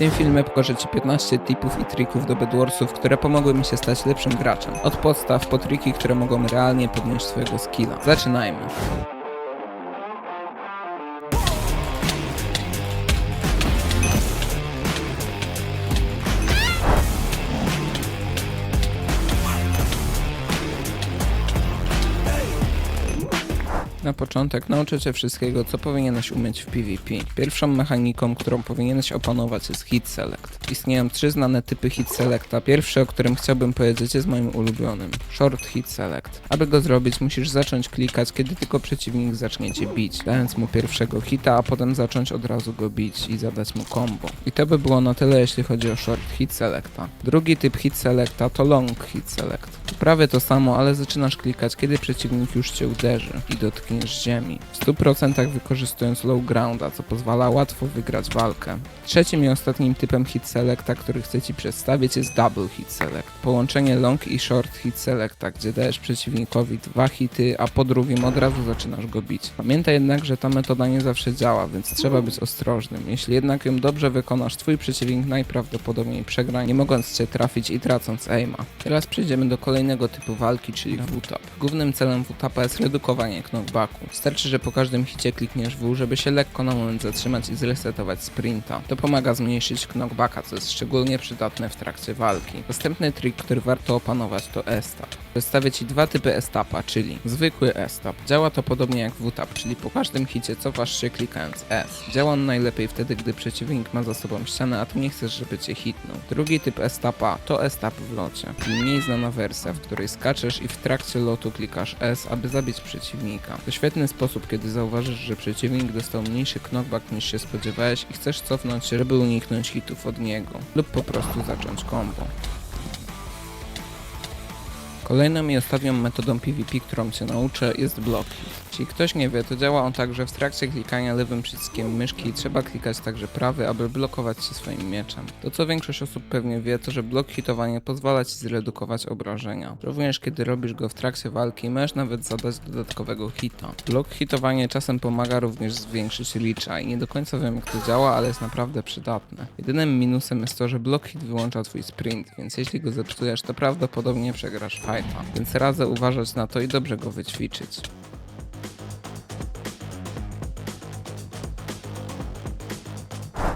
tym filmie pokażę Ci 15 tipów i trików do Bedwarsów, które pomogły mi się stać lepszym graczem. Od podstaw po triki, które mogą realnie podnieść Twojego skilla. Zaczynajmy. Na początek nauczę Cię wszystkiego, co powinieneś umieć w PvP. Pierwszą mechaniką, którą powinieneś opanować jest hit select. Istnieją trzy znane typy hit selecta. Pierwszy, o którym chciałbym powiedzieć, jest moim ulubionym. Short hit select. Aby go zrobić, musisz zacząć klikać, kiedy tylko przeciwnik zacznie Cię bić, dając mu pierwszego hita, a potem zacząć od razu go bić i zadać mu combo. I to by było na tyle, jeśli chodzi o short hit selecta. Drugi typ hit selecta to long hit select. Prawie to samo, ale zaczynasz klikać, kiedy przeciwnik już Cię uderzy i dotkniesz ziemi. W 100% wykorzystując low grounda, co pozwala łatwo wygrać walkę. Trzecim i ostatnim typem hit selecta, który chcę Ci przedstawić jest double hit select. Połączenie long i short hit selecta, gdzie dajesz przeciwnikowi dwa hity, a po drugim od razu zaczynasz go bić. Pamiętaj jednak, że ta metoda nie zawsze działa, więc trzeba być ostrożnym. Jeśli jednak ją dobrze wykonasz, Twój przeciwnik najprawdopodobniej przegra, nie mogąc Cię trafić i tracąc aima. Teraz przejdziemy do kolejnego typu walki, czyli W-tap. Głównym celem W-tapa jest redukowanie knockbacku. Wystarczy, że po każdym hicie klikniesz W, żeby się lekko na moment zatrzymać i zresetować sprinta. To pomaga zmniejszyć knockbacka, co jest szczególnie przydatne w trakcie walki. Następny trik, który warto opanować to S-tap. Przedstawię Ci dwa typy S-tapa, czyli zwykły S-tap. Działa to podobnie jak W-tap, czyli po każdym hicie cofasz się klikając S. Działa on najlepiej wtedy, gdy przeciwnik ma za sobą ścianę, a Ty nie chcesz, żeby Cię hitnął. Drugi typ S-tapa to S-tap w locie, czyli mniej znana wersja, w której skaczesz i w trakcie lotu klikasz S, aby zabić przeciwnika. To świetny sposób, kiedy zauważysz, że przeciwnik dostał mniejszy knockback niż się spodziewałeś i chcesz cofnąć żeby uniknąć hitów od niego, lub po prostu zacząć combo. Kolejną i ostatnią metodą PvP, którą Cię nauczę jest block hit. Jeśli ktoś nie wie, to działa on tak, że w trakcie klikania lewym przyciskiem myszki trzeba klikać także prawy, aby blokować się swoim mieczem. To co większość osób pewnie wie, to że blok hitowanie pozwala Ci zredukować obrażenia. Również kiedy robisz go w trakcie walki, możesz nawet zadać dodatkowego hita. Blok hitowanie czasem pomaga również zwiększyć reacha i nie do końca wiem jak to działa, ale jest naprawdę przydatne. Jedynym minusem jest to, że blok hit wyłącza Twój sprint, więc jeśli go zepsujesz, to prawdopodobnie przegrasz Więc radzę uważać na to i dobrze go wyćwiczyć.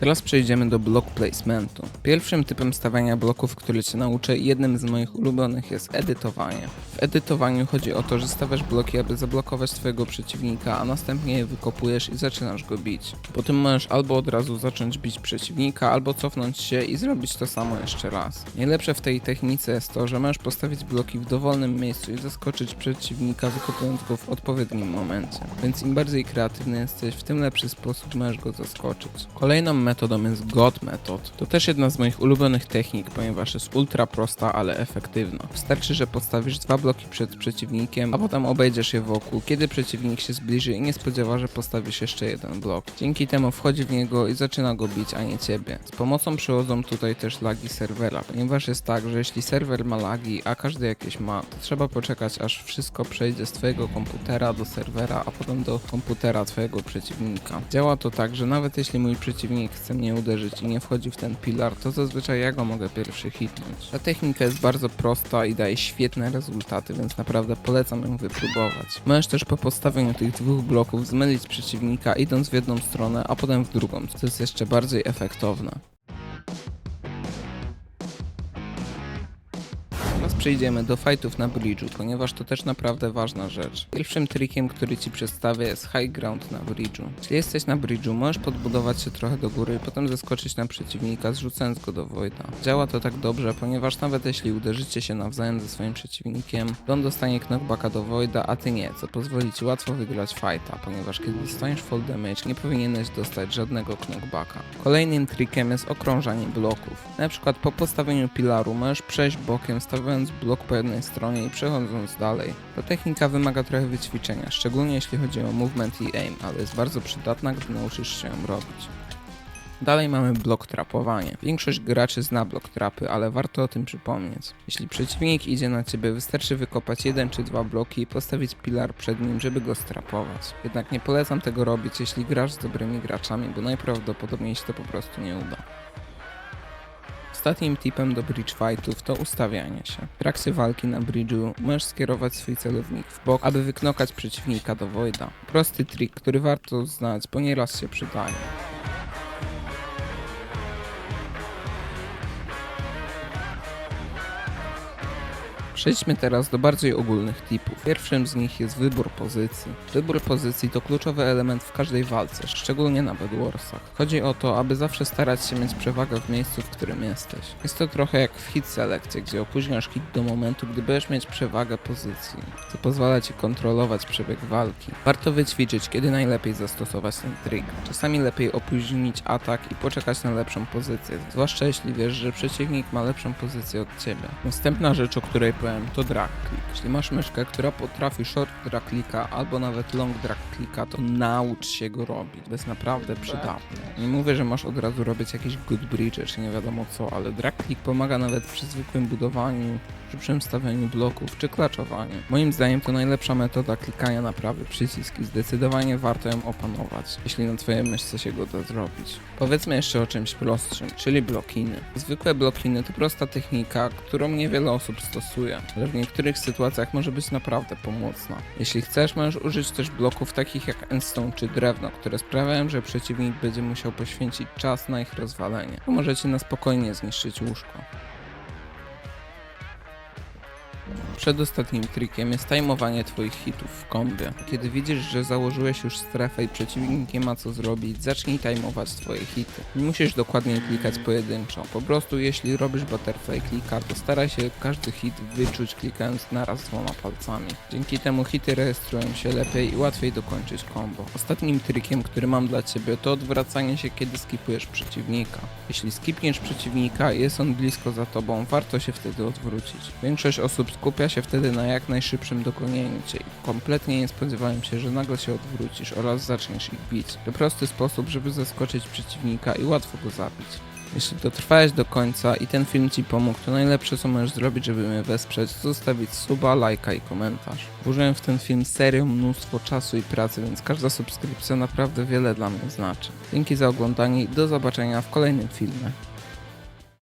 Teraz przejdziemy do block placementu. Pierwszym typem stawiania bloków, który Cię nauczę jednym z moich ulubionych jest edytowanie. W edytowaniu chodzi o to, że stawiasz bloki, aby zablokować Twojego przeciwnika, a następnie je wykopujesz i zaczynasz go bić. Po tym możesz albo od razu zacząć bić przeciwnika, albo cofnąć się i zrobić to samo jeszcze raz. Najlepsze w tej technice jest to, że możesz postawić bloki w dowolnym miejscu i zaskoczyć przeciwnika wykopując go w odpowiednim momencie. Więc im bardziej kreatywny jesteś, w tym lepszy sposób możesz go zaskoczyć. Kolejną metodą jest God Method. To też jedna z moich ulubionych technik, ponieważ jest ultra prosta, ale efektywna. Wystarczy, że postawisz dwa bloki przed przeciwnikiem, a potem obejdziesz je wokół, kiedy przeciwnik się zbliży i nie spodziewa, że postawisz jeszcze jeden blok. Dzięki temu wchodzi w niego i zaczyna go bić, a nie ciebie. Z pomocą przychodzą tutaj też lagi serwera, ponieważ jest tak, że jeśli serwer ma lagi, a każdy jakieś ma, to trzeba poczekać aż wszystko przejdzie z twojego komputera do serwera, a potem do komputera twojego przeciwnika. Działa to tak, że nawet jeśli mój przeciwnik chce mnie uderzyć i nie wchodzi w ten pilar, to zazwyczaj ja go mogę pierwszy hitnąć. Ta technika jest bardzo prosta i daje świetne rezultaty, więc naprawdę polecam ją wypróbować. Możesz też po postawieniu tych dwóch bloków zmylić przeciwnika idąc w jedną stronę, a potem w drugą, co jest jeszcze bardziej efektowne. Przejdziemy do fightów na bridge'u, ponieważ to też naprawdę ważna rzecz. Pierwszym trikiem, który Ci przedstawię jest high ground na bridge'u. Jeśli jesteś na bridge'u, możesz podbudować się trochę do góry i potem zeskoczyć na przeciwnika, zrzucając go do Voida. Działa to tak dobrze, ponieważ nawet jeśli uderzycie się nawzajem ze swoim przeciwnikiem, on dostanie knockbacka do Voida, a Ty nie, co pozwoli Ci łatwo wygrać fighta, ponieważ kiedy dostaniesz full damage, nie powinieneś dostać żadnego knockbacka. Kolejnym trikiem jest okrążanie bloków. Na przykład po postawieniu pilaru możesz przejść bokiem, stawiając blok po jednej stronie i przechodząc dalej. Ta technika wymaga trochę wyćwiczenia, szczególnie jeśli chodzi o movement i aim, ale jest bardzo przydatna, gdy nauczysz się ją robić. Dalej mamy blok trapowanie. Większość graczy zna blok trapy, ale warto o tym przypomnieć. Jeśli przeciwnik idzie na ciebie, wystarczy wykopać jeden czy dwa bloki i postawić pilar przed nim, żeby go strapować. Jednak nie polecam tego robić, jeśli grasz z dobrymi graczami, bo najprawdopodobniej się to po prostu nie uda. Ostatnim tipem do bridge fightów to ustawianie się. W trakcie walki na bridge'u możesz skierować swój celownik w bok, aby wyknokać przeciwnika do Voida. Prosty trik, który warto znać, bo nieraz się przydaje. Przejdźmy teraz do bardziej ogólnych tipów. Pierwszym z nich jest wybór pozycji. Wybór pozycji to kluczowy element w każdej walce, szczególnie na Bed Warsach. Chodzi o to, aby zawsze starać się mieć przewagę w miejscu, w którym jesteś. Jest to trochę jak w hit selekcie, gdzie opóźniasz hit do momentu, gdy będziesz mieć przewagę pozycji, co pozwala ci kontrolować przebieg walki. Warto wyćwiczyć, kiedy najlepiej zastosować ten trik. Czasami lepiej opóźnić atak i poczekać na lepszą pozycję, zwłaszcza jeśli wiesz, że przeciwnik ma lepszą pozycję od ciebie. Następna rzecz, o której powiem, to drag click. Jeśli masz myszkę, która potrafi short drag clicka albo nawet long drag clicka, to naucz się go robić. To jest naprawdę przydatne. Nie mówię, że masz od razu robić jakieś good bridge czy nie wiadomo co, ale drag click pomaga nawet przy zwykłym budowaniu, szybszym stawianiu bloków czy klaczowaniu. Moim zdaniem to najlepsza metoda klikania na prawy przycisk i zdecydowanie warto ją opanować, jeśli na twojej myszce się go da zrobić. Powiedzmy jeszcze o czymś prostszym, czyli blokiny. Zwykłe blokiny to prosta technika, którą niewiele osób stosuje, ale w niektórych sytuacjach może być naprawdę pomocna. Jeśli chcesz, możesz użyć też bloków takich jak endstone czy drewno, które sprawiają, że przeciwnik będzie musiał poświęcić czas na ich rozwalenie. Pomożecie na spokojnie zniszczyć łóżko. Przedostatnim trikiem jest tajmowanie twoich hitów w kombie. Kiedy widzisz, że założyłeś już strefę i przeciwnik nie ma co zrobić, zacznij tajmować twoje hity. Nie musisz dokładnie klikać pojedynczo. Po prostu jeśli robisz butterfly klika, to staraj się każdy hit wyczuć klikając naraz dwoma palcami. Dzięki temu hity rejestrują się lepiej i łatwiej dokończyć combo. Ostatnim trikiem, który mam dla ciebie to odwracanie się kiedy skipujesz przeciwnika. Jeśli skipniesz przeciwnika i jest on blisko za tobą, warto się wtedy odwrócić. Większość osób skupia się wtedy na jak najszybszym dogonieniu cię i kompletnie nie spodziewają się, że nagle się odwrócisz oraz zaczniesz ich bić. To prosty sposób, żeby zaskoczyć przeciwnika i łatwo go zabić. Jeśli dotrwałeś do końca i ten film Ci pomógł, to najlepsze co możesz zrobić, żeby mnie wesprzeć, zostawić suba, lajka i komentarz. Włożyłem w ten film serio mnóstwo czasu i pracy, więc każda subskrypcja naprawdę wiele dla mnie znaczy. Dzięki za oglądanie i do zobaczenia w kolejnym filmie.